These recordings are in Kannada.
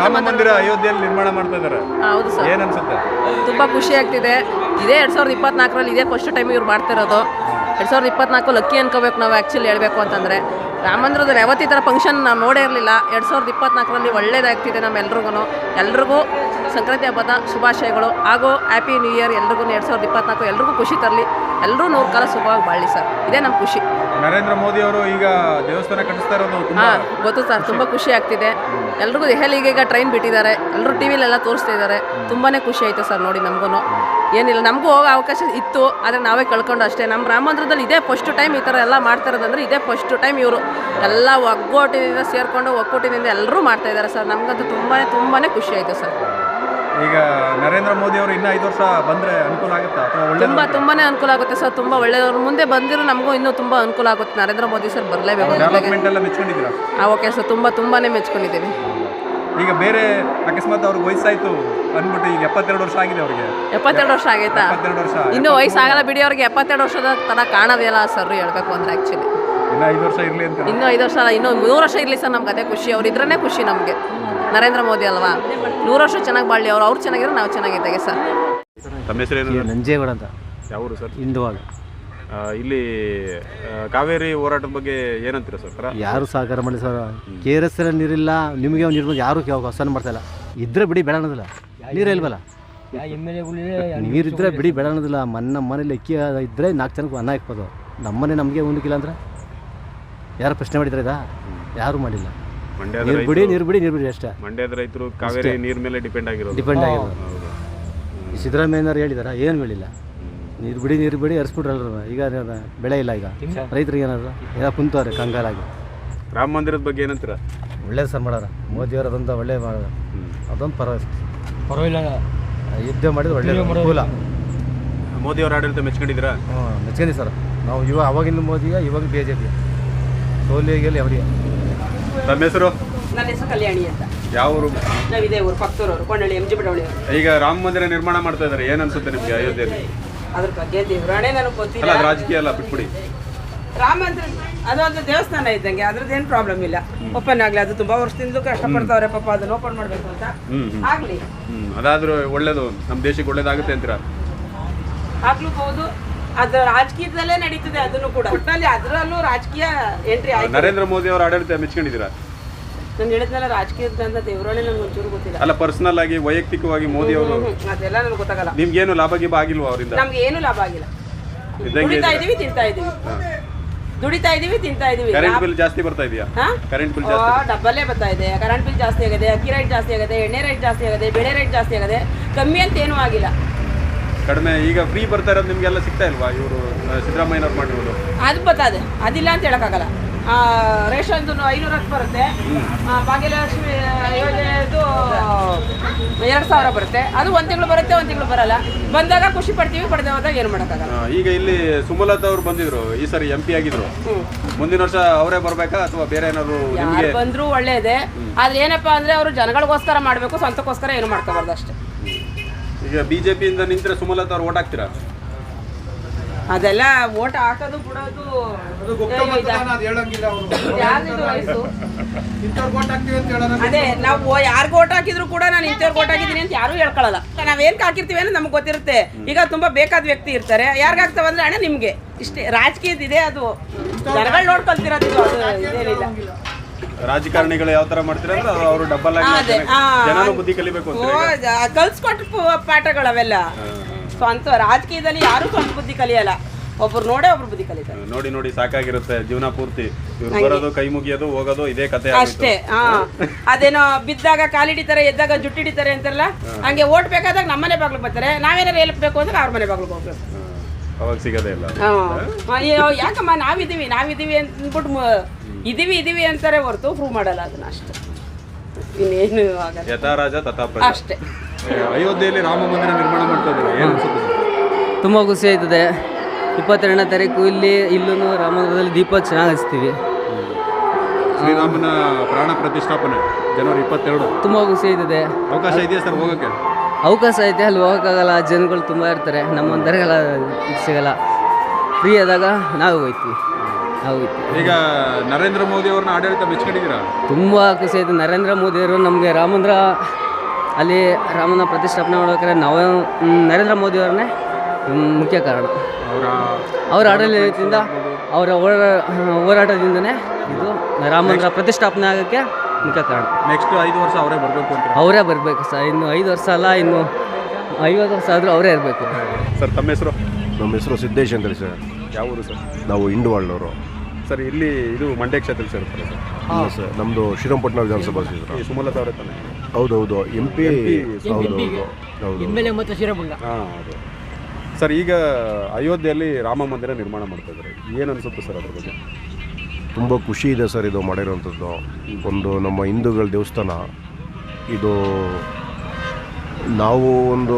ರಾಮ ಮಂದಿರ ಅಯೋಧ್ಯೆಯಲ್ಲಿ ನಿರ್ಮಾಣ ಮಾಡ್ತಾ ಇದ್ದಾರೆ ಹೌದು ಸರ್. ಏನ್ ಅನ್ಸುತ್ತೆ? ತುಂಬ ಖುಷಿ ಆಗ್ತಿದೆ. ಇದೇ ಎರಡ್ ಸಾವಿರದ ಇಪ್ಪತ್ನಾಲ್ಕರಲ್ಲಿ ಇದೇ ಫಸ್ಟ್ ಟೈಮ್ ಇವ್ರು ಮಾಡ್ತಿರೋದು ಎರಡ್ ಸಾವಿರದ ಇಪ್ಪತ್ನಾಲ್ಕು ಲಕ್ಕಿ ಅನ್ಕೋಬೇಕು ನಾವು ಆ್ಯಕ್ಚುಲಿ ಹೇಳ್ಬೇಕು ಅಂತಂದರೆ. ರಾಮ ಮಂದಿರದಲ್ಲಿ ಯಾವತ್ತೂ ಈ ಥರ ಫಂಕ್ಷನ್ ನಾವು ನೋಡೇ ಇರಲಿಲ್ಲ. ಎರಡು ಸಾವಿರದ ಇಪ್ಪತ್ನಾಲ್ಕರಲ್ಲಿ ಒಳ್ಳೇದಾಗ್ತಿದೆ ನಮ್ಮೆಲ್ರಿಗೂ ಎಲ್ರಿಗೂ ಸಂಕ್ರಾಂತಿ ಹಬ್ಬದ ಶುಭಾಶಯಗಳು ಹಾಗೂ ಹ್ಯಾಪಿ ನ್ಯೂ ಇಯರ್ ಎಲ್ರಿಗೂ ಎರಡು ಸಾವಿರದ ಇಪ್ಪತ್ನಾಲ್ಕು ಎಲ್ರಿಗೂ ಖುಷಿ ತರಲಿ. ಎಲ್ಲರೂ ನೂರು ಕಾಲ ಸುಖವಾಗಿ ಬಾಳಿ ಸರ್. ಇದೇ ನಮ್ಮ ಖುಷಿ. ನರೇಂದ್ರ ಮೋದಿ ಅವರು ಈಗ ದೇವಸ್ಥಾನ ಕಟ್ಟಿಸ್ತಾ ಇರೋದು ತುಂಬಾ ಹಾಂ ಗೊತ್ತು ಸರ್ ತುಂಬ ಖುಷಿ ಆಗ್ತಿದೆ. ಎಲ್ರಿಗೂ ದೆಹಲಿಗೆ ಈಗ ಟ್ರೈನ್ ಬಿಟ್ಟಿದ್ದಾರೆ. ಎಲ್ಲರೂ ಟಿ ವಿಲೆಲ್ಲ ತೋರಿಸ್ತಾ ಇದ್ದಾರೆ. ತುಂಬಾ ಖುಷಿ ಆಯಿತು ಸರ್ ನೋಡಿ ನಮಗೂ ಏನಿಲ್ಲ ನಮಗೂ ಹೋಗೋ ಅವಕಾಶ ಇತ್ತು ಆದರೆ ನಾವೇ ಕಳ್ಕೊಂಡು ಅಷ್ಟೇ. ನಮ್ಮ ರಾಮಮಂದಿರದಲ್ಲಿ ಇದೇ ಫಸ್ಟ್ ಟೈಮ್ ಈ ಥರ ಎಲ್ಲ ಮಾಡ್ತಾ ಇರೋದಂದ್ರೆ ಇದೇ ಫಸ್ಟ್ ಟೈಮ್ ಇವರು. ಎಲ್ಲ ಒಗ್ಗೋಟಿನಿಂದ ಸೇರಿಕೊಂಡು ಒಕ್ಕೂಟಿನಿಂದ ಎಲ್ಲರೂ ಮಾಡ್ತಾ ಇದ್ದಾರೆ ಸರ್. ನಮಗಂತೂ ತುಂಬಾ ತುಂಬಾ ಖುಷಿ ಆಯಿತು ಸರ್. ಈಗ ನರೇಂದ್ರ ಮೋದಿ ಅವರು ಇನ್ನೂ ಐದು ವರ್ಷ ಬಂದರೆ ಅನುಕೂಲ ಆಗುತ್ತಾ? ಅಥವಾ ಒಳ್ಳೆ ತುಂಬ ತುಂಬಾ ಅನುಕೂಲ ಆಗುತ್ತೆ ಸರ್ ತುಂಬ ಒಳ್ಳೆಯವರು ಮುಂದೆ ಬಂದಿರೋ ನಮಗೂ ಇನ್ನೂ ತುಂಬ ಅನುಕೂಲ ಆಗುತ್ತೆ. ನರೇಂದ್ರ ಮೋದಿ ಸರ್ ಬರಲೇಬೇಕು ಡೆವಲಪ್ಮೆಂಟ್ ಎಲ್ಲ ಮೆಚ್ಕೊಂಡಿದ್ದೀರಾ? ಓಕೆ ಸರ್ ತುಂಬ ತುಂಬಾ ಮೆಚ್ಕೊಂಡಿದ್ದೀನಿ. ಈಗ ಬೇರೆ ಅಕಸ್ಮಾತ್ ಅವ್ರಿಗೆ ವಯಸ್ಸಾಯ್ತು ಅಂದ್ಬಿಟ್ಟು ಈಗ ಎಪ್ಪತ್ತೆರಡು ವರ್ಷ ಆಗಿದೆ ಅವ್ರಿಗೆ. ಎಪ್ಪತ್ತೆರಡು ವರ್ಷ ಆಗೈತಾ ಎಪ್ಪತ್ತೆರಡು ವರ್ಷ ಇನ್ನು ವಯಸ್ಸಾಗಲ್ಲ ಬಿಡಿ ಅವ್ರಿಗೆ ಎಪ್ಪತ್ತೆರಡು ವರ್ಷದ ಥರ ಕಾಣೋದಿಲ್ಲ ಸರ್ ಹೇಳ್ಬೇಕು ಅಂದ್ರೆ ಆ್ಯಕ್ಚುಲಿ ಇನ್ನ ಐದು ವರ್ಷ ಇರಲಿ ಅಂತ. ಇನ್ನೂ ಐದು ವರ್ಷ ಅಲ್ಲ ಇನ್ನೂ ಮೂರು ವರ್ಷ ಇರಲಿ ಸರ್ ನಮ್ಗೆ ಅದೇ ಖುಷಿ. ಅವ್ರು ಇದ್ರೇ ಖುಷಿ ನಮಗೆ. ನರೇಂದ್ರ ಮೋದಿ ಅಲ್ವಾ? ನೂರು ವರ್ಷ ಚೆನ್ನಾಗಿ ಬಾಳಲಿ ಅವ್ರು ಅವ್ರು ಚೆನ್ನಾಗಿರ ನಾವು ಚೆನ್ನಾಗಿದ್ದಾಗೆ ಸರ್. ತಮ್ಮ ಹೆಸರೇನು ನಂಜೇಗೌಡ ಅಂತ. ಯಾವರು ಸರ್? ಹಿಂದುವಾಗ ಇಲ್ಲಿ ಆ, ಕಾವೇರಿ ಹೋರಾಟದ ಬಗ್ಗೆ ಏನಂತೀರಾ ಸರ್? ಯಾರು ಸಹಕಾರ ಮಾಡಿ ಸರ್? ಕೆ ಆರ್ ಎಸ್ ನೀರಿಲ್ಲ ನಿಮಗೆ ನೀರು ಯಾರು ಹೊಸನ್ ಮಾಡ್ತಾ ಇಲ್ಲ. ಇದ್ರೆ ಬಿಡಿ ಬೇಡ ಅನ್ನೋದಿಲ್ಲ. ನೀರು ಇಲ್ವಲ್ಲ ನೀರಿದ್ರೆ ಬಿಡಿ ಬೇಡ ಅನ್ನೋದಿಲ್ಲ. ಮನ್ನ ನಮ್ಮ ಮನೇಲಿ ಅಕ್ಕಿ ಇದ್ರೆ ನಾಲ್ಕು ಜನಕ್ಕೆ ಅನ್ನ ಹಾಕ್ಬೋದು. ನಮ್ಮನೆ ನಮಗೆ ಉಂಡಿಕಿಲ್ಲ ಅಂದ್ರೆ? ಯಾರು ಪ್ರಶ್ನೆ ಮಾಡಿದ್ರೆ ಇದಾ? ಯಾರು ಮಾಡಿಲ್ಲ. ಮಂಡ್ಯದ ನೀರು ಬಿಡಿ ನೀರು ಬಿಡಿ ನೀರು ಬಿಡಿ ಅಷ್ಟೇ. ಮಂಡ್ಯದ ರೈತರು ಕಾವೇರಿ ನೀರ್ ಮೇಲೆ ಡಿಪೆಂಡ್ ಆಗಿರೋದು. ಡಿಪೆಂಡ್ ಆಗಿರೋದು. ಈ ಸಿದ್ದರಾಮಯ್ಯನವ್ರು ಹೇಳಿದಾರ? ಏನು ಹೇಳಿಲ್ಲ? ನೀರು ಬಿಡಿ ನೀರು ಬಿಡಿ ಹರಿಸ್ಬಿಟ್ರಲ್ರ. ಈಗ ಬೆಳೆ ಇಲ್ಲ ಈಗ. ರೈತರಿಗೆ ಏನಾದ್ರು? ಎಲ್ಲ ಕುಂತವ್ರೆ ಕಂಗಾಲಾಗಿ ರಾಮ ಮಂದಿರದ ಬಗ್ಗೆ ಏನಂತೀರ? ಒಳ್ಳೇದು ಸರ್ ಮಾಡೋರ ಮೋದಿಯವರು ಅದೊಂದು ಒಳ್ಳೆ ಮಾಡೋದು ಅದೊಂದು ಪರವಾಗಿಲ್ಲ ಪರವಾಗಿಲ್ಲ. ಯುದ್ಧ ಮಾಡಿದ್ರೆ ಒಳ್ಳೆ ಅನುಕೂಲ. ಮೋದಿ ಅವರ ಆಡಳಿತ ಮೆಚ್ಕೊಂಡಿದ್ದೀರಾ? ಹ್ಞೂ ಮೆಚ್ಕೊಂಡಿ ಸರ್. ನಾವು ಇವಾಗ ಅವಾಗಿನ ಮೋದಿಯ ಇವಾಗ ಬಿ ಜೆ ಪಿ ಸೋಲಿಗೆಲ್ಲಿ ಅವರಿಗೆ. ತಮ್ಮ ಹೆಸರು? ನನ್ನ ಹೆಸರು ಕಲ್ಯಾಣಿ ಅಂತ. ಯಾವ ಊರು? ನಾವು ಇದೇ ಊರು ಪಕ್ಕದೂರವರು ಕೊಂಡಳ್ಳಿ ಎಂ ಜಿ ಈಗ ರಾಮ ಮಂದಿರ ನಿರ್ಮಾಣ ಮಾಡ್ತಾ ಇದ್ದಾರೆ ಏನ್ ಅನ್ಸುತ್ತೆ ನಿಮ್ಗೆ ಅಯೋಧ್ಯೆಯಲ್ಲಿ? ಅದ್ರ ಬಗ್ಗೆ ದೇವರಾಣೆ ನನಗೆ ಅಲ್ಲ ಗೊತ್ತಿಲ್ಲ ಅದು ರಾಜಕೀಯ ಅಲ್ಲ ಬಿಟ್ಬಿಡಿ. ರಾಮ ಮಂದಿರ ಅದೊಂದು ದೇವಸ್ಥಾನ ಇದ್ದಂಗೆ ಅದ್ರದ್ದೇನು ಪ್ರಾಬ್ಲಮ್ ಇಲ್ಲ. ಓಪನ್ ಆಗ್ಲಿ ಅದು ತುಂಬಾ ವರ್ಷದಿಂದ ಕಷ್ಟಪಡ್ತಾವ್ರೆ ಪಾಪ ಅದನ್ನ ಓಪನ್ ಮಾಡ್ಬೇಕು ಅಂತ. ಹ್ಮ್ ಹ್ಮ್. ಆಗ್ಲಿ. ಹ್ಮ್ ಅದಾದ್ರೂ ಒಳ್ಳೇದು ನಮ್ಮ ದೇಶಕ್ಕೆ ಒಳ್ಳೇದಾಗುತ್ತೆ ಅಂತೀರಾ? ಆಗ್ಲೂಬಹುದು ಅದು ರಾಜಕೀಯದಲ್ಲೇ ನಡೀತದೆ ಅದನ್ನು ಕೂಡ. ಒಟ್ಟಿನಲ್ಲಿ ಅದರಲ್ಲೂ ರಾಜಕೀಯ ಎಂಟ್ರಿ ಆಯ್ತು. ನರೇಂದ್ರ ಮೋದಿ ಅವರ ಆಡಳಿತ ಮೆಚ್ಕೊಂಡಿದ್ದೀರಾ? ನಾನು ಹೇಳಿದ್ನಲ್ಲ ರಾಜಕೀಯದಂತ ದೇವರೊಳಗೆ ನಂಗೆ ಒಂಚೂರು ಗೊತ್ತಿಲ್ಲ. ಅಲ್ಲ ಪರ್ಸನಲ್ ಆಗಿ ವೈಯಕ್ತಿಕವಾಗಿ ಮೋದಿ ಅವರು ಅದೆಲ್ಲ ನನಗೆ ಗೊತ್ತಾಗಲ್ಲ. ನಿಮ್ಗೇನು ಲಾಭ ಗೀಭ ಆಗಿಲ್ವಾ ಅವರಿಂದ? ನಮ್ಗೆ ಏನು ಲಾಭ ಆಗಿಲ್ಲ. ತಿಂತಾ ದುಡಿತಾ ಇದೀವಿ ತಿಂತಾ ಇದೀವಿ ದುಡಿತಾ ಇದೀವಿ ತಿಂತಾ ಇದೀವಿ ಕರೆಂಟ್ ಬಿಲ್ ಜಾಸ್ತಿ ಬರ್ತಾ ಇದೆಯಾ? ಕರೆಂಟ್ ಬಿಲ್ ಜಾಸ್ತಿ ಡಬ್ಬಲ್ಲೇ ಬರ್ತಾ ಇದೆ. ಕರೆಂಟ್ ಬಿಲ್ ಜಾಸ್ತಿ ಆಗಿದೆ ಅಕ್ಕಿ ರೇಟ್ ಜಾಸ್ತಿ ಆಗಿದೆ ಎಣ್ಣೆ ರೇಟ್ ಜಾಸ್ತಿ ಆಗಿದೆ ಬೆಳೆ ರೇಟ್ ಜಾಸ್ತಿ ಆಗಿದೆ ಕಮ್ಮಿ ಅಂತ ಏನೂ ಆಗಿಲ್ಲ. ಕಡಿಮೆ ಈಗ ಫ್ರೀ ಬರ್ತಾ ಇರೋದು ನಿಮ್ಗೆಲ್ಲ ಸಿಗ್ತಾ ಇಲ್ವಾ? ಇವರು ಸಿದ್ದರಾಮಯ್ಯನವ್ರು ಮಾಡಿರೋದು. ಅದು ಬರ್ತದೆ ಅದಿಲ್ಲ ಅಂತ ಹೇಳಕ್ಕಾಗಲ್ಲ. ಆ, ರೇಷನ್ದು ಐನೂರ ಹತ್ತು ಬರುತ್ತೆ. ಭಾಗ್ಯಲಕ್ಷ್ಮಿ ಯೋಜನೆದು ಎರಡು ಸಾವಿರ ಬರುತ್ತೆ. ಅದು ಒಂದ್ ತಿಂಗಳು ಬರುತ್ತೆ ಒಂದ್ ತಿಂಗಳು ಬರಲ್ಲ. ಬಂದಾಗ ಖುಷಿ ಪಡ್ತೀವಿ ಪಡೆದೇ ಹೋದಾಗ ಏನು ಮಾಡೋಕ್ಕಾಗಲ್ಲ. ಈಗ ಇಲ್ಲಿ ಸುಮಲತಾ ಅವ್ರು ಬಂದಿದ್ರು ಈ ಸರಿ ಎಂ ಪಿ ಆಗಿದ್ರು. ಮುಂದಿನ ವರ್ಷ ಅವರೇ ಬರಬೇಕಾ ಅಥವಾ ಬೇರೆ ಏನಾದ್ರು ಯಾರು ಬಂದರೂ ಒಳ್ಳೇದೇ. ಆದ್ರೆ ಏನಪ್ಪಾ ಅಂದ್ರೆ ಅವರು ಜನಗಳಿಗೋಸ್ಕರ ಮಾಡಬೇಕು ಸ್ವಂತಕ್ಕೋಸ್ಕರ ಏನು ಮಾಡ್ಕೋಬಾರ್ದು ಅಷ್ಟೇ. ಈಗ ಬಿಜೆಪಿಯಿಂದ ನಿಂತರೆ ಸುಮಲತಾ ಅವ್ರು ಓಟ್ ಹಾಕ್ತೀರಾ? ಅದೆಲ್ಲ ಓಟ್ ಹಾಕೋದು ಬಿಡೋದು ಯಾರ್ದಿದು ವಯಸ್ಸು? ಅದೇ ನಾವು ಯಾರಿಗೂ ಓಟ್ ಹಾಕಿದ್ರು ಕೂಡ ನಾನು ಇಂಥವ್ರಿಗೆ ಓಟ್ ಹಾಕಿದ್ದೀನಿ ಅಂತ ಯಾರು ಹೇಳ್ಕೊಳ್ಳಲ್ಲ ನಾವೇನ್ ಹಾಕಿರ್ತೀವಿ ಅಂದ್ರೆ ನಮ್ಗೆ ಗೊತ್ತಿರುತ್ತೆ. ಈಗ ತುಂಬಾ ಬೇಕಾದ ವ್ಯಕ್ತಿ ಇರ್ತಾರೆ. ಯಾರ್ಗ್ ಹಾಕ್ತಾವ ಅಂದ್ರೆ ಅಣ್ಣ ನಿಮ್ಗೆ. ಇಷ್ಟೇ ರಾಜಕೀಯದಿದೆ ಅದು. ಜನಗಳು ನೋಡ್ಕೊಳ್ತಿರೋದು ಅದು ಇದೇನಿಲ್ಲ. ರಾಜಕಾರಣಿಗಳು ಯಾವ ತರ ಮಾಡ್ತಾರೆ ಅಂದ್ರೆ ಅದು ಅವರು ಡಬ್ಬಲ್ ಆಗಿ ಜನನು ಬುದ್ಧಿ ಕಲಿಬೇಕು ಅಂತ ಕಲ್ಸ್ಕೊಟ್ಟು ಪಾಠಗಳು ಪಾಠಗಳವೆಲ್ಲ. ಸ್ವಂತ ರಾಜಕೀಯದಲ್ಲಿ ಯಾರು ಸ್ವಂತ ಬುದ್ಧಿ ಕಲಿಯಲ್ಲ. ಒಬ್ರು ನೋಡೇ ಒಬ್ರು ಬುದ್ಧಿ ಕಲಿತಾರೆ. ನೋಡಿ ನೋಡಿ ಸಾಕಾಗಿರುತ್ತೆ ಜೀವನ ಪೂರ್ತಿ. ಇವ್ರು ಬರೋದು ಕೈ ಮುಗಿಯೋದು ಹೋಗೋದು ಇದೇ ಕತೆ ಅಷ್ಟೇ ಹಾ. ಅದೇನೋ ಬಿದ್ದಾಗ ಕಾಲಿಡಿತಾರೆ ಎದ್ದಾಗ ಜುಟ್ಟಿಡಿತಾರೆ ಅಂತಾರಲ್ಲ? ಹಂಗೆ ಓಟ್ ಬೇಕಾದಾಗ ನಮ್ಮನೆ ಬಾಗ್ಲು ಬರ್ತಾರೆ. ನಾವೇನಾರು ಹೇಳ್ಬೇಕು ಅಂದ್ರೆ ಅವ್ರ ಮನೆ ಬಾಗ್ಲು ಹೋಗ್ಬೇಕು. ಅವಾಗ ಸಿಗೋದೇ ಇಲ್ಲ. ಯಾಕಮ್ಮ ನಾವಿದೀವಿ ನಾವಿದೀವಿ ಅಂದ್ಬಿಟ್ಟು ಇದೀವಿ ಇದೀವಿ ಅಂತಾರೆ ಹೊರತು ಪ್ರೂವ್ ಮಾಡಲ್ಲ ಅದನ್ನ ಅಷ್ಟೇ. ಇನ್ನೇನು ಆಗಲ್ಲ. ಯಥಾ ರಾಜ ತಥಾ ಪ್ರಜಾ. ಅಷ್ಟೇ. ಅಯೋಧ್ಯೆಯಲ್ಲಿ ರಾಮ ಮಂದಿರ ನಿರ್ಮಾಣ ಮಾಡ್ತಾ ಇದ್ದಾರೆ. ಏನು ಅನ್ಸುತ್ತೆ ಸರ್? ತುಂಬ ಖುಷಿ ಆಯ್ತದೆ. ಇಪ್ಪತ್ತೆರಡನೇ ತಾರೀಕು ಇಲ್ಲಿ ಇಲ್ಲೂ ರಾಮನಗರದಲ್ಲಿ ದೀಪ ಚೆನ್ನಾಗಿ ಹಚ್ತೀವಿ. ಶ್ರೀರಾಮನ ಪ್ರಾಣ ಪ್ರತಿಷ್ಠಾಪನೆ ಜನವರಿ ಇಪ್ಪತ್ತೆರಡು. ತುಂಬ ಖುಷಿ ಆಯ್ತದೆ. ಅವಕಾಶ ಇದೆಯಾ ಸರ್ ಹೋಗೋಕ್ಕೆ? ಅವಕಾಶ ಐತೆ ಅಲ್ಲಿ ಹೋಗೋಕ್ಕಾಗಲ್ಲ. ಜನಗಳು ತುಂಬ ಇರ್ತಾರೆ. ನಮ್ಮಂಥರಿಗೆಲ್ಲ ಇದು ಸಿಗಲ್ಲ. ಫ್ರೀ ಆದಾಗ ನಾವು ಹೋಗ್ತೀವಿ. ಈಗ ನರೇಂದ್ರ ಮೋದಿ ಅವ್ರನ್ನ ಆಡಳಿತ ಮೆಚ್ಕೊಂಡಿದ್ದೀರಾ? ತುಂಬ ಖುಷಿ ಆಯಿತು. ನರೇಂದ್ರ ಮೋದಿಯವರು ನಮಗೆ ರಾಮಂದ್ರ ಅಲ್ಲಿ ರಾಮನ ಪ್ರತಿಷ್ಠಾಪನೆ ಮಾಡೋಕೆ ನಾವು ನರೇಂದ್ರ ಮೋದಿಯವ್ರನ್ನೇ ಮುಖ್ಯ ಕಾರಣ. ಅವರ ಅವರ ಆಡಳಿತದಿಂದ ಅವರ ಹೋರಾ ಹೋರಾಟದಿಂದನೇ ಇದು ರಾಮಂದ್ರ ಪ್ರತಿಷ್ಠಾಪನೆ ಆಗೋಕ್ಕೆ ಮುಖ್ಯ ಕಾರಣ. ನೆಕ್ಸ್ಟ್ ಐದು ವರ್ಷ ಅವರೇ ಬರಬೇಕು ಅಂತ ಅವರೇ ಬರಬೇಕು ಸರ್. ಇನ್ನು ಐದು ವರ್ಷ ಅಲ್ಲ ಇನ್ನು ಐವತ್ತು ವರ್ಷ ಆದರೂ ಅವರೇ ಇರಬೇಕು. ಸರ್ ತಮ್ಮ ಹೆಸರು? ನಮ್ಮ ಹೆಸರು ಸಿದ್ದೇಶ್ ಅಂತೇಳಿ ಸರ್. ಯಾವ ಊರು ಸರ್? ನಾವು ಇಂಡುವಾಳ್ನವರು. ಸರ್ ಇಲ್ಲಿ ಇದು ಮಂಡ್ಯ ಕ್ಷೇತ್ರ ಸೇರ್ತಾರೆ ಸರ್. ಇಲ್ಲ ಸರ್ ನಮ್ಮದು ಶ್ರೀರಂಗಪಟ್ಟಣ ವಿಧಾನಸಭಾ ಕ್ಷೇತ್ರ. ಈ ಸುಮಲತಾ ಅವರೇ ತಾನೆ. ಹೌದೌದು ಎಂ ಪಿ ಹೌದು. ಹಾಂ ಹೌದು ಸರ್ ಈಗ ಅಯೋಧ್ಯೆಯಲ್ಲಿ ರಾಮ ಮಂದಿರ ನಿರ್ಮಾಣ ಮಾಡ್ತಾ ಇದ್ದಾರೆ. ಏನು ಅನಿಸುತ್ತೆ ಸರ್ ಅದ್ರ ಬಗ್ಗೆ? ತುಂಬ ಖುಷಿ ಇದೆ ಸರ್ ಇದು ಮಾಡಿರೋಂಥದ್ದು. ಒಂದು ನಮ್ಮ ಹಿಂದೂಗಳ ದೇವಸ್ಥಾನ. ಇದು ನಾವು ಒಂದು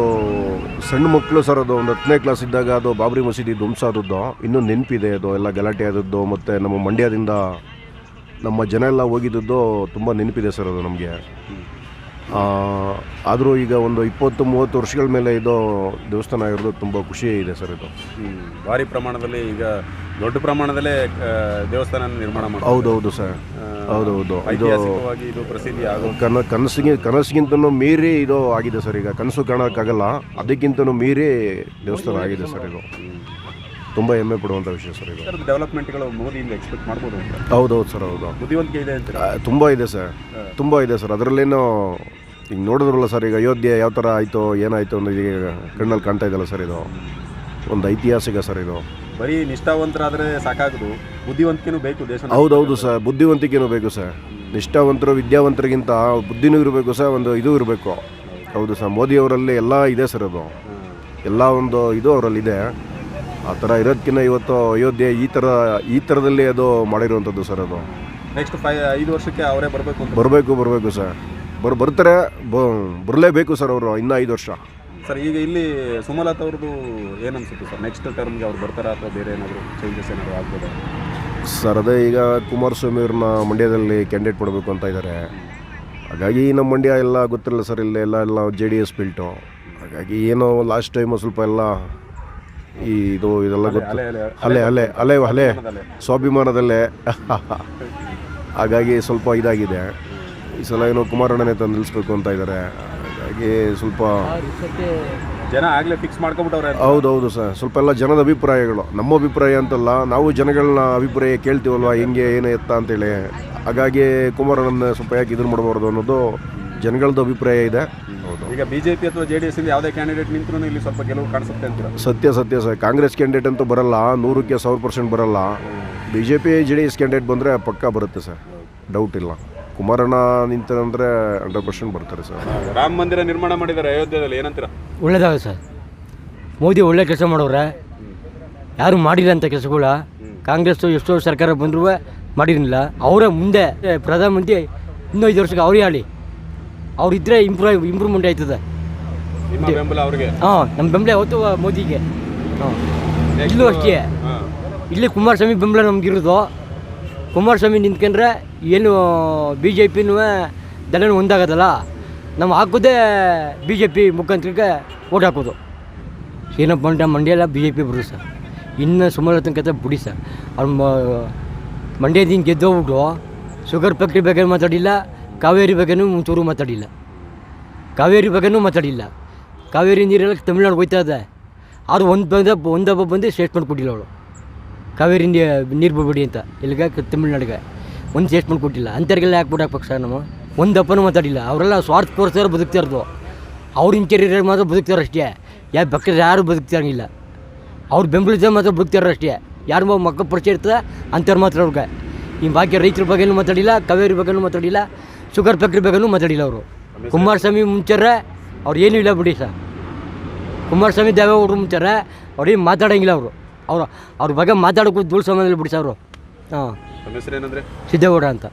ಸಣ್ಣ ಮಕ್ಕಳು ಸರ್ ಅದು ಒಂದು ಹತ್ತನೇ ಕ್ಲಾಸ್ ಇದ್ದಾಗ ಅದು ಬಾಬ್ರಿ ಮಸೀದಿ ಧ್ವಂಸ ಆದದ್ದು ಇನ್ನೂ ನೆನಪಿದೆ ಅದು, ಎಲ್ಲ ಗಲಾಟೆ ಆದದ್ದು ಮತ್ತು ನಮ್ಮ ಮಂಡ್ಯದಿಂದ ನಮ್ಮ ಜನ ಎಲ್ಲ ಹೋಗಿದ್ದದ್ದು ತುಂಬ ನೆನಪಿದೆ ಸರ್ ಅದು ನಮಗೆ. ಆದರೂ ಈಗ ಒಂದು ಇಪ್ಪತ್ತು ಮೂವತ್ತು ವರ್ಷಗಳ ಮೇಲೆ ಇದು ದೇವಸ್ಥಾನ ಇರೋದು ತುಂಬ ಖುಷಿ ಇದೆ ಸರ್ ಇದು. ಭಾರಿ ಪ್ರಮಾಣದಲ್ಲಿ ಈಗ ದೊಡ್ಡ ಪ್ರಮಾಣದಲ್ಲೇ ದೇವಸ್ಥಾನ ನಿರ್ಮಾಣ ಹೌದು ಹೌದೌದು ಸರ್. ಹೌದೌದು. ಇದು ಐತಿಹಾಸಿಕವಾಗಿ ಇದು ಪ್ರಸಿದ್ಧಿ ಕನ ಕನಸಿಗೆ ಕನಸಿಗಿಂತನೂ ಮೀರಿ ಇದು ಆಗಿದೆ ಸರ್ ಈಗ. ಕನಸು ಕಾಣೋಕ್ಕಾಗಲ್ಲ. ಅದಕ್ಕಿಂತನೂ ಮೀರಿ ದೇವಸ್ಥಾನ ಆಗಿದೆ ಸರ್ ಇದು. ತುಂಬ ಹೆಮ್ಮೆ ಪಡುವಂಥ ವಿಷಯ ಸರ್ ಇದು. ಡೆವಲಪ್ಮೆಂಟ್ಗಳು ಮೋದಿಯಿಂದ ಎಕ್ಸ್ಪೆಕ್ಟ್ ಮಾಡ್ಬೋದು ಅಂತ. ಹೌದೌದು ಸರ್ ಹೌದು. ಬುದ್ಧಿವಂತಿಕೆ ಇದೆ ಅಂತ ತುಂಬ ಇದೆ ಸರ್. ತುಂಬ ಇದೆ ಸರ್. ಅದರಲ್ಲೇನು ಈಗ ನೋಡಿದ್ರಲ್ಲ ಸರ್ ಈಗ ಅಯೋಧ್ಯೆ ಯಾವ ಥರ ಆಯಿತು ಏನಾಯಿತು ಅನ್ನೋದು ಈಗ ಕಣ್ಣಲ್ಲಿ ಕಾಣ್ತಾ ಇದೆಯಲ್ಲ ಸರ್ ಇದು. ಒಂದು ಐತಿಹಾಸಿಕ ಸರ್ ಇದು. ಬರೀ ನಿಷ್ಠಾವಂತರಾದರೆ ಸಾಕಾಗದು. ಬುದ್ಧಿವಂತಿಕೆನೂ ಬೇಕು ದೇಶ ಹೌದೌದು ಸರ್. ಬುದ್ಧಿವಂತಿಕೆನೂ ಬೇಕು ಸರ್. ನಿಷ್ಠಾವಂತರು ವಿದ್ಯಾವಂತರಿಗಿಂತ ಬುದ್ಧಿನೂ ಇರಬೇಕು ಸರ್ ಒಂದು ಇದು ಇರಬೇಕು. ಹೌದು. ಸರ್. ಮೋದಿಯವರಲ್ಲಿ ಎಲ್ಲ ಇದೆ ಸರ್ ಅದು. ಎಲ್ಲ ಒಂದು ಇದು ಅವರಲ್ಲಿದೆ. ಆ ಥರ ಇರೋದಕ್ಕಿಂತ ಇವತ್ತು ಅಯೋಧ್ಯೆ ಈ ಥರ ಈ ಥರದಲ್ಲಿ ಅದು ಮಾಡಿರುವಂಥದ್ದು ಸರ್ ಅದು. ನೆಕ್ಸ್ಟ್ ಫೈ ಐದು ವರ್ಷಕ್ಕೆ ಅವರೇ ಬರಬೇಕು ಅಂತ. ಬರಬೇಕು ಬರಬೇಕು ಸರ್. ಬರ್ ಬರ್ತಾರೆ ಬ ಬರಲೇಬೇಕು ಸರ್ ಅವರು ಇನ್ನೂ ಐದು ವರ್ಷ. ಸರ್ ಈಗ ಇಲ್ಲಿ ಸುಮಲತಾ ಅವ್ರದ್ದು ಏನು ಅನ್ಸುತ್ತೆ ಸರ್ ನೆಕ್ಸ್ಟ್ ಟರ್ಮ್ಗೆ ಅವ್ರು ಬರ್ತಾರೆ ಅಥವಾ ಬೇರೆ ಏನಾದರೂ ಚೇಂಜಸ್ ಏನಾದರೂ ಆಗ್ಬೋದಾ? ಸರ್ ಅದೇ ಈಗ ಕುಮಾರಸ್ವಾಮಿ ಅವ್ರನ್ನ ಮಂಡ್ಯದಲ್ಲಿ ಕ್ಯಾಂಡಿಡೇಟ್ ಮಾಡಬೇಕು ಅಂತ ಇದ್ದಾರೆ ಹಾಗಾಗಿ ನಮ್ಮ ಮಂಡ್ಯ ಎಲ್ಲ ಗೊತ್ತಿರಲ್ಲ ಸರ್ ಇಲ್ಲೇ ಎಲ್ಲ ಎಲ್ಲ ಜೆ ಡಿ ಎಸ್ ಬಿಲ್ಟು ಹಾಗಾಗಿ ಏನೋ ಲಾಸ್ಟ್ ಟೈಮು ಸ್ವಲ್ಪ ಎಲ್ಲ ಈ ಇದು ಇದೆಲ್ಲ ಗೊತ್ತು. ಅಲೆ ಅಲೆ ಅಲೆ. ಅಲೆ. ಸ್ವಾಭಿಮಾನದಲ್ಲೇ. ಹಾಗಾಗಿ ಸ್ವಲ್ಪ ಇದಾಗಿದೆ. ಈ ಸಲ ಏನೋ ಕುಮಾರಣ್ಣನೇ ತಂದು ನಿಲ್ಲಿಸ್ಬೇಕು ಅಂತ ಇದ್ದಾರೆ ಹಾಗಾಗಿ ಸ್ವಲ್ಪ ಜನ ಆಗಲೇ ಫಿಕ್ಸ್ ಮಾಡ್ಕೊಂಬಿಟ್ಟವ್ರೆ ಹೌದು ಸರ್. ಸ್ವಲ್ಪ ಎಲ್ಲ ಜನದ ಅಭಿಪ್ರಾಯಗಳು. ನಮ್ಮ ಅಭಿಪ್ರಾಯ ಅಂತಲ್ಲ ನಾವು ಜನಗಳನ್ನ ಅಭಿಪ್ರಾಯ ಕೇಳ್ತೀವಲ್ವ ಹೆಂಗೆ ಏನು ಎತ್ತ ಅಂತೇಳಿ. ಹಾಗಾಗಿ ಕುಮಾರಣ್ಣನ ಸ್ವಲ್ಪ ಯಾಕೆ ಇದನ್ನು ಮಾಡಬಾರ್ದು ಅನ್ನೋದು ಜನಗಳದ್ದು ಅಭಿಪ್ರಾಯ ಇದೆ. ಹೌದು. ಈಗ ಬಿಜೆಪಿ ಅಥವಾ ಜೆ ಡಿ ಎಸ್ ಇಂದ ಯಾವುದೇ ಕ್ಯಾಂಡಿಡೇಟ್ ನಿಂತರೂ ಇಲ್ಲಿ ಸ್ವಲ್ಪ ಗೆಲುವು ಕಾಣಿಸುತ್ತೆ ಅಂತ ಸತ್ಯ ಸತ್ಯ ಸರ್. ಕಾಂಗ್ರೆಸ್ ಕ್ಯಾಂಡಿಡೇಟ್ ಅಂತೂ ಬರಲ್ಲ. ನೂರಕ್ಕೆ ಸಾವಿರ ಪರ್ಸೆಂಟ್ ಬರಲ್ಲ. B J P J D S candidate ಬಂದರೆ ಪಕ್ಕಾ ಬರುತ್ತೆ ಸರ್. ಡೌಟ್ ಇಲ್ಲ. ಕುಮಾರಣ್ಣ ನಿಂತಂದರೆ ಹಂಡ್ರೆಡ್ ಪರ್ಸೆಂಟ್ ಬರ್ತಾರೆ ಸರ್. ರಾಮ ಮಂದಿರ ನಿರ್ಮಾಣ ಮಾಡಿದ್ದಾರೆ ಅಯೋಧ್ಯೆಯಲ್ಲಿ ಏನಂತೀರ? ಒಳ್ಳೇದಾಗ ಸರ್. ಮೋದಿ ಒಳ್ಳೆ ಕೆಲಸ ಮಾಡೋರೆ ಯಾರು ಮಾಡಿಲ್ಲ ಅಂತ ಕೆಲಸಗಳ. ಕಾಂಗ್ರೆಸ್ಸು ಎಷ್ಟೋ ಸರ್ಕಾರ ಬಂದರೂ ಮಾಡಿರಲಿಲ್ಲ. ಅವರೇ ಮುಂದೆ ಪ್ರಧಾನಮಂತ್ರಿ ಇನ್ನೂ ಐದು ವರ್ಷಕ್ಕೆ ಅವರೇ ಆಳಿ. ಅವರಿದ್ದರೆ ಇಂಪ್ರೂವ್ ಇಂಪ್ರೂವ್ಮೆಂಟ್ ಆಯ್ತದೆ. ನಿಮ್ಮ ಬೆಂಬಲ ಅವ್ರಿಗೆ? ಹಾಂ ನಮ್ಮ ಬೆಂಬಲ ಯಾವತ್ತು ಮೋದಿಗೆ. ಹಾಂ. ಇಲ್ಲೂ ಅಷ್ಟೇ. ಇಲ್ಲಿ ಕುಮಾರಸ್ವಾಮಿ ಬೆಂಬಲ ನಮಗಿರೋದು. ಕುಮಾರಸ್ವಾಮಿ ನಿಂತ್ಕೊಂಡ್ರೆ ಏನು ಬಿ ಜೆ ಪಿನೂ ದಳನೂ ಒಂದಾಗೋದಲ್ಲ? ನಾವು ಹಾಕೋದೇ ಬಿ ಜೆ ಪಿ ಮುಖಾಂತರಕ್ಕೆ ಓಟ್ ಹಾಕೋದು. ಏನಪ್ಪ ಮಂಡ್ಯ ಮಂಡ್ಯ ಎಲ್ಲ ಬಿ ಜೆ ಪಿ ಬರೋದು ಸರ್. ಇನ್ನು ಸುಮಾರು ತನಕ ಬಿಡಿ ಸರ್. ಅವ್ರು ಮಂಡ್ಯದಿಂದ ಗೆದ್ದೋಗ್ಬಿಟ್ಟು ಶುಗರ್ ಫ್ಯಾಕ್ಟ್ರಿ ಬಗ್ಗೆ ಮಾತಾಡಿಲ್ಲ. ಕಾವೇರಿ ಬಗ್ಗೆನೂ ಒಂಚೂರು ಮಾತಾಡಿಲ್ಲ. ಕಾವೇರಿ ಬಗ್ಗೆನೂ ಮಾತಾಡಿಲ್ಲ. ಕಾವೇರಿ ನೀರೆಲ್ಲ ತಮಿಳ್ನಾಡು ಹೋಯ್ತಾ ಇದೆ. ಆರು ಒಂದು ಬಂದ, ಒಂದು ಹಬ್ಬ ಬಂದು ಸ್ಟೇಟ್ಮೆಂಟ್ ಕೊಟ್ಟಿಲ್ಲ ಅವಳು. ಕಾವೇರಿ ನೀರು ಬಿಡಿ ಅಂತ. ಇಲ್ಲಿಗೆ, ತಮಿಳ್ನಾಡಿಗೆ. ಒಂದು ಸ್ಟೇಟ್ಮೆಂಟ್ ಕೊಟ್ಟಿಲ್ಲ ಅಂಥವ್ರಿಗೆಲ್ಲ ಯಾಕೆ ಬಿಡಕ್ಕೆ ಪಕ್ಷ ನಮ್ಮ ಒಂದು ಹಬ್ಬನೂ ಮಾತಾಡಿಲ್ಲ. ಅವರೆಲ್ಲ ಸ್ವಾರ್ಥ ತೋರಿಸ್ತಾರೆ ಬದುಕ್ತಾ ಇರೋದು. ಅವ್ರ ಇಂಟೀರಿಯರ್ ಮಾತ್ರ ಬದುಕ್ತಾರೆ ಅಷ್ಟೇ. ಯಾ ಬೇಕಾದ್ರೆ ಯಾರು ಬದುಕ್ತಾರಂಗಿಲ್ಲ. ಅವ್ರು ಬೆಂಬಲಿತ ಮಾತ್ರ ಬದುಕ್ತಾರೆ ಅಷ್ಟೇ. ಯಾರು ಮಕ್ಕ ಪರಿಚಯ ಇರ್ತದೆ ಅಂಥವ್ರು ಮಾತ್ರ ಅವ್ರಿಗೆ. ಈ ಬಾಕಿ ರೈತರ ಬಗ್ಗೆನೂ ಮಾತಾಡಿಲ್ಲ, ಕಾವೇರಿ ಬಗ್ಗೆನೂ ಮಾತಾಡಿಲ್ಲ. ಶುಗರ್ ಫ್ಯಾಕ್ಟ್ರಿ ಬಗ್ಗೆನೂ ಮಾತಾಡಿಲ್ಲ ಅವರು. ಕುಮಾರಸ್ವಾಮಿ ಮುಂಚೆರೆ ಅವ್ರು ಏನೂ ಇಲ್ಲ ಬಿಡಿ ಸರ್. ಕುಮಾರಸ್ವಾಮಿ ದೇವೇಗೌಡರು ಮುಂಚಾರ ಅವ್ರೇನು ಮಾತಾಡೋಂಗಿಲ್ಲ ಅವರು. ಅವರು ಅವ್ರ ಬಗ್ಗೆ ಮಾತಾಡೋಕ್ಕೂ ಧೂಳು ಸಂಬಂಧ ಬಿಡಿ ಸರ್ ಅವರು. ಹಾಂ. ಸಿದ್ದೇಗೌಡ ಅಂತ.